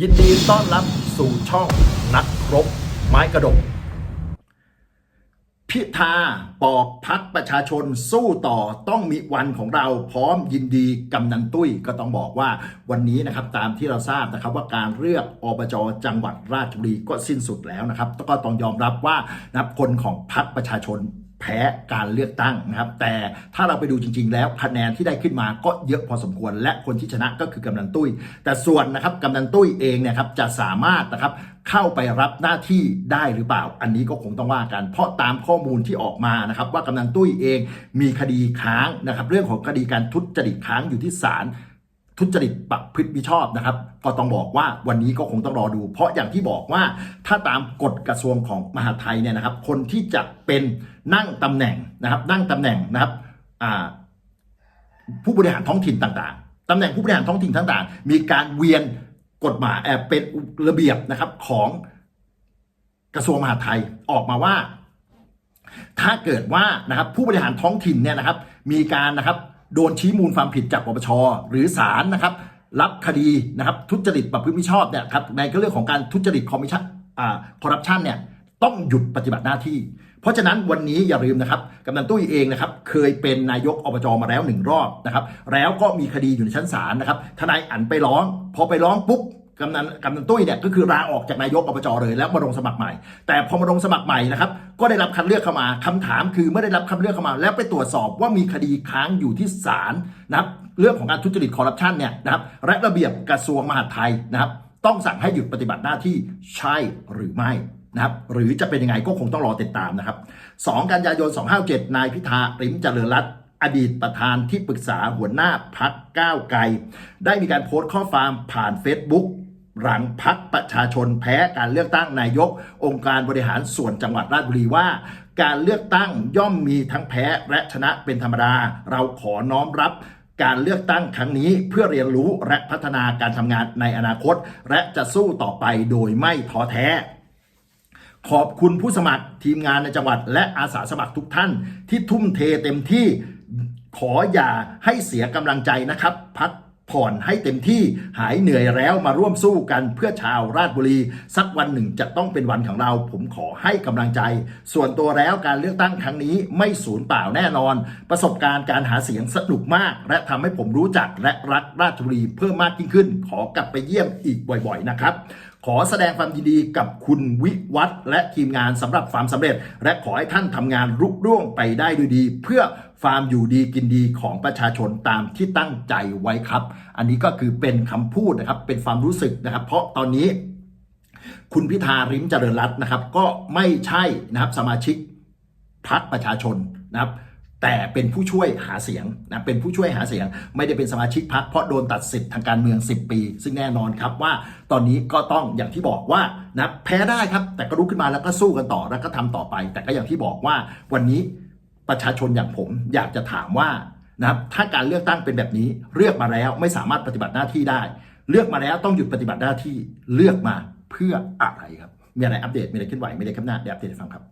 ยินดีต้อนรับสู่ช่องนักรบไม้กระดก พิธาปอกพักประชาชนสู้ต่อต้องมีวันของเราพร้อมยินดีกำนันตุ้ยก็ต้องบอกว่าวันนี้นะครับตามที่เราทราบนะครับว่าการเลือกอบจจังหวัดราชบุรีก็สิ้นสุดแล้วนะครับก็ต้องยอมรับว่านับคนของพักประชาชน แพ้การเลือกตั้งนะครับ แต่ถ้าเราไปดูจริง ๆ แล้วคะแนนที่ได้ขึ้นมาก็เยอะพอสมควร และคนที่ชนะก็คือกำนันตุ้ย แต่ส่วนนะครับกำนันตุ้ยเองเนี่ยครับจะสามารถนะครับเข้าไปรับหน้าที่ได้หรือเปล่า อันนี้ก็คงต้องว่ากัน เพราะตามข้อมูลที่ออกมานะครับ ว่ากำนันตุ้ยเองมีคดีค้างนะครับ เรื่องของคดีการทุจริตค้างอยู่ที่ศาล ทุจริตประพฤติมิชอบนะครับ ก็ต้องบอกว่าวันนี้ก็คงต้องรอดู เพราะอย่างที่บอกว่าถ้าตามกฎกระทรวงของมหาไทยเนี่ยนะครับ คนที่จะเป็นนั่งตำแหน่งนะครับ นั่งตำแหน่งนะครับผู้บริหารท้องถิ่นต่างๆตำแหน่งผู้บริหารท้องถิ่นต่างๆ มีการเวียนกฎหมายแอบเป็นระเบียบนะครับของกระทรวงมหาดไทยออกมาว่า ถ้าเกิดว่านะครับผู้บริหารท้องถิ่นเนี่ยนะครับ มีการนะครับ โดนชี้มูลความผิดจากปปชหรือศาลนะครับ รับคดีนะครับทุจริตประพฤติมิชอบเนี่ยครับในเรื่องของการทุจริตคอมมิชชั่นอ่าคอร์รัปชันเนี่ยต้องหยุดปฏิบัติหน้าที่ เพราะฉะนั้นวันนี้อย่าลืมนะครับกำนันตุ้ยเองนะครับเคยเป็นนายกอบจมาแล้วหนึ่งรอบนะครับแล้วก็มีคดีอยู่ในชั้นศาลนะครับทนายอันไปร้อง พอไปร้องปุ๊บ กำนันกำนันตุ้ยเนี่ยก็คือลาออกจากนายกอบจเลยแล้วมาลงสมัครใหม่ แต่พอมาลงสมัครใหม่นะครับก็ได้รับคัดเลือกเข้ามาคำถามคือเมื่อได้รับคัดเลือกเข้ามา แล้วไปตรวจสอบว่ามีคดีค้างอยู่ที่ศาลนะครับเรื่องของการทุจริตคอร์รัปชันเนี่ยนะครับและระเบียบกระทรวงมหาดไทยนะครับ ต้องสั่งให้หยุดปฏิบัติหน้าที่ใช่หรือไม่นะครับหรือจะเป็นยังไงก็คงต้องรอติดตามนะครับ 2 กันยายน 257 นายพิธาริมเจริญรัตน์อดีตประธานที่ปรึกษาหัวหน้าพักก้าวไกล ได้มีการโพสต์ข้อความผ่าน Facebook หลังพักประชาชนแพ้การเลือกตั้งนายก องค์การบริหารส่วนจังหวัดราชบุรีว่า การเลือกตั้งย่อมมีทั้งแพ้และชนะเป็นธรรมดา เราขอน้อมรับการเลือกตั้งครั้งนี้เพื่อเรียนรู้และพัฒนาการทำงานในอนาคต และจะสู้ต่อไปโดยไม่ท้อแท้ ขอบคุณผู้สมัครทีมงานในจังหวัด และอาสาสมัครทุกท่าน ที่ทุ่มเทเต็มที่ขออย่าให้เสียกำลังใจนะครับพัก ผ่อนให้เต็มที่หายเหนื่อยแล้วมาร่วมสู้กันเพื่อชาวราชบุรี สักวันหนึ่งจะต้องเป็นวันของเรา ผมขอให้กำลังใจ ส่วนตัวแล้วการเลือกตั้งครั้งนี้ไม่สูญเปล่าแน่นอน ประสบการณ์การหาเสียงสนุกมาก และทำให้ผมรู้จักและรักราชบุรีเพิ่มมากยิ่งขึ้น ขอกลับไปเยี่ยมอีกบ่อยๆนะครับ ขอแสดงความยินดีกับคุณวิวัฒและทีมงานสำหรับความสำเร็จ และขอให้ท่านทำงานรุร่วงไปได้ด้วยดี เพื่อฟาร์มอยู่ดีกินดีของประชาชนตามที่ตั้งใจไว้ครับ อันนี้ก็คือเป็นคำพูดนะครับ เป็นความรู้สึกนะครับ เพราะตอนนี้ คุณพิธาริมเจริญรัตน์นะครับ ก็ไม่ใช่นะครับสมาชิกพักประชาชนนะครับ แต่เป็นผู้ช่วยหาเสียงนะเป็นผู้ช่วยหาเสียง ไม่ได้เป็นสมาชิกพักเพราะโดนตัดสิทธิ์ทางการเมือง 10 ปี ซึ่งแน่นอนครับว่าตอนนี้ก็ต้องอย่างที่บอกว่านะแพ้ได้ครับ แต่ก็ลุกขึ้นมาแล้วก็สู้กันต่อแล้วก็ทำต่อไป แต่ก็อย่างที่บอกว่าวันนี้ประชาชนอย่างผมอยากจะถามว่านะครับถ้าการเลือกตั้งเป็นแบบนี้เลือกมาแล้วไม่สามารถปฏิบัติหน้าที่ได้ เลือกมาแล้วต้องหยุดปฏิบัติหน้าที่เลือกมาเพื่ออะไรครับมีอะไรอัปเดตมีอะไรเคลื่อนไหวมีอะไรข้างหน้าเดี๋ยวอัปเดตให้ฟังครับ